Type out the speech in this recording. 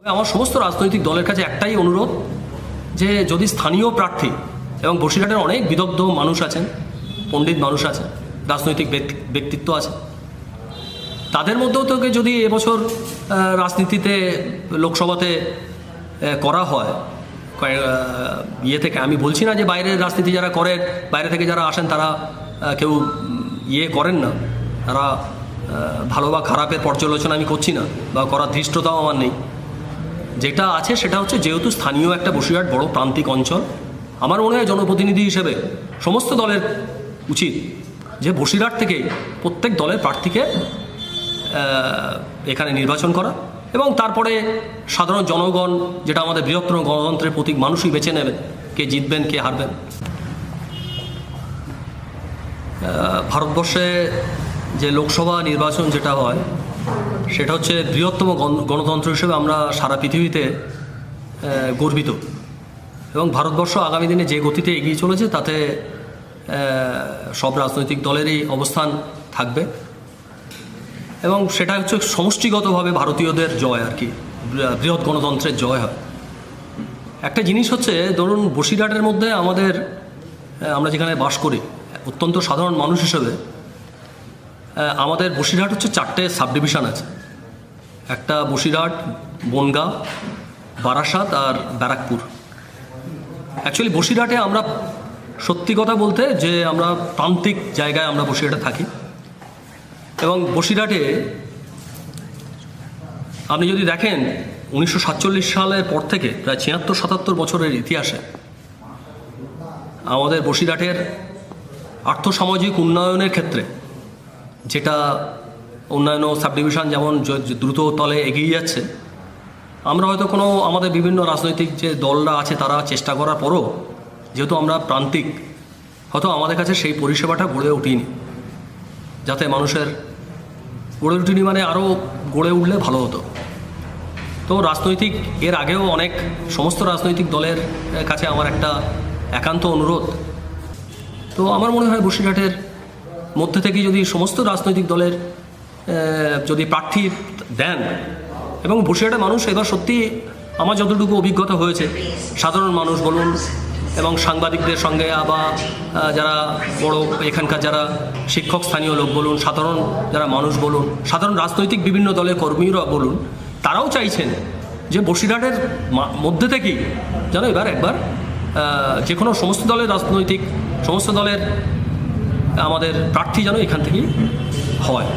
তবে আমার সমস্ত রাজনৈতিক দলের কাছে একটাই অনুরোধ যে যদি স্থানীয় প্রার্থী এবং বসিরহাটের অনেক বিদগ্ধ মানুষ আছেন, পণ্ডিত মানুষ আছেন, রাজনৈতিক ব্যক্তি- ব্যক্তিত্ব আছে তাদের মধ্যেও তোকে যদি এবছর রাজনীতিতে, লোকসভাতে করা হয় ইয়ে থেকে, আমি বলছি না যে বাইরের রাজনীতি যারা করেন বাইরে থেকে যারা আসেন তারা কেউ ইয়ে করেন না। তারা ভালো বা খারাপের পর্যালোচনা আমি করছি না বা করার ধৃষ্টতাও আমার নেই। যেটা আছে সেটা হচ্ছে যেহেতু স্থানীয় একটা বসিরহাট বড় প্রান্তিক অঞ্চল, আমার মনে হয় জনপ্রতিনিধি হিসেবে সমস্ত দলের উচিত যে বসিরহাট থেকে প্রত্যেক দলের প্রার্থীকে এখানে নির্বাচন করা এবং তারপরে সাধারণ জনগণ, যেটা আমাদের বৃহত্তর গণতন্ত্রের প্রতীক, মানুষই বেছে নেবেন কে জিতবেন, কে হারবেন। ভারতবর্ষে যে লোকসভা নির্বাচন যেটা হয় সেটা হচ্ছে বৃহত্তম গণ- গণতন্ত্র হিসেবে আমরা সারা পৃথিবীতে গর্বিত। এবং ভারতবর্ষ আগামী দিনে যে গতিতে এগিয়ে চলেছে তাতে সব রাজনৈতিক দলেরই অবস্থান থাকবে। এবং সেটা হচ্ছে সমষ্টিগতভাবে ভারতীয়দের জয় আর কি বৃহৎ গণতন্ত্রের জয় হয়। একটা জিনিস হচ্ছে, ধরুন বসিরহাটের মধ্যে আমাদের আমরা যেখানে বাস করি, অত্যন্ত সাধারণ মানুষ হিসেবে আমাদের বসিরহাট হচ্ছে চারটে সাব ডিভিশন আছে। একটা বসিরহাট, বনগাঁ, বারাসাত আর ব্যারাকপুর। অ্যাকচুয়ালি বসিরহাটে আমরা সত্যি কথা বলতে যে আমরা প্রান্তিক জায়গায় আমরা বসিরহাটে থাকি। এবং বসিরহাটে আপনি যদি দেখেন, উনিশশো সাতচল্লিশ সালের পর থেকে প্রায় ছিয়াত্তর, সাতাত্তর বছরের ইতিহাসে আমাদের বসিরহাটের আর্থসামাজিক উন্নয়নের ক্ষেত্রে যেটা অন্যান্য সাব ডিভিশন যেমন দ্রুত তলে এগিয়ে যাচ্ছে, আমরা হয়তো কোনো আমাদের বিভিন্ন রাজনৈতিক যে দলরা আছে তারা চেষ্টা করার পরও যেহেতু আমরা প্রান্তিক, হয়তো আমাদের কাছে সেই পরিষেবাটা গড়ে উঠিনি, যাতে মানুষের গড়ে উঠিনি মানে আরও গড়ে উঠলে ভালো হতো। তো রাজনৈতিক, এর আগেও অনেক সমস্ত রাজনৈতিক দলের কাছে আমার একটা একান্ত অনুরোধ। তো আমার মনে হয় বসিরহাটের মধ্যে থেকে যদি সমস্ত রাজনৈতিক দলের যদি প্রার্থী দেন, এবং বসিরহাটের মানুষ এবার সত্যি আমার যতটুকু অভিজ্ঞতা হয়েছে, সাধারণ মানুষ বলুন, এবং সাংবাদিকদের সঙ্গে আবার যারা বড় এখানকার যারা শিক্ষক স্থানীয় লোক বলুন, সাধারণ যারা মানুষ বলুন, সাধারণ রাজনৈতিক বিভিন্ন দলের কর্মীরা বলুন, তারাও চাইছেন যে বসিরহাটের মধ্যে থেকেই যেন এবার একবার যে কোনো সমস্ত দলের রাজনৈতিক, সমস্ত দলের আমাদের প্রার্থী যেন এখান থেকেই হয়।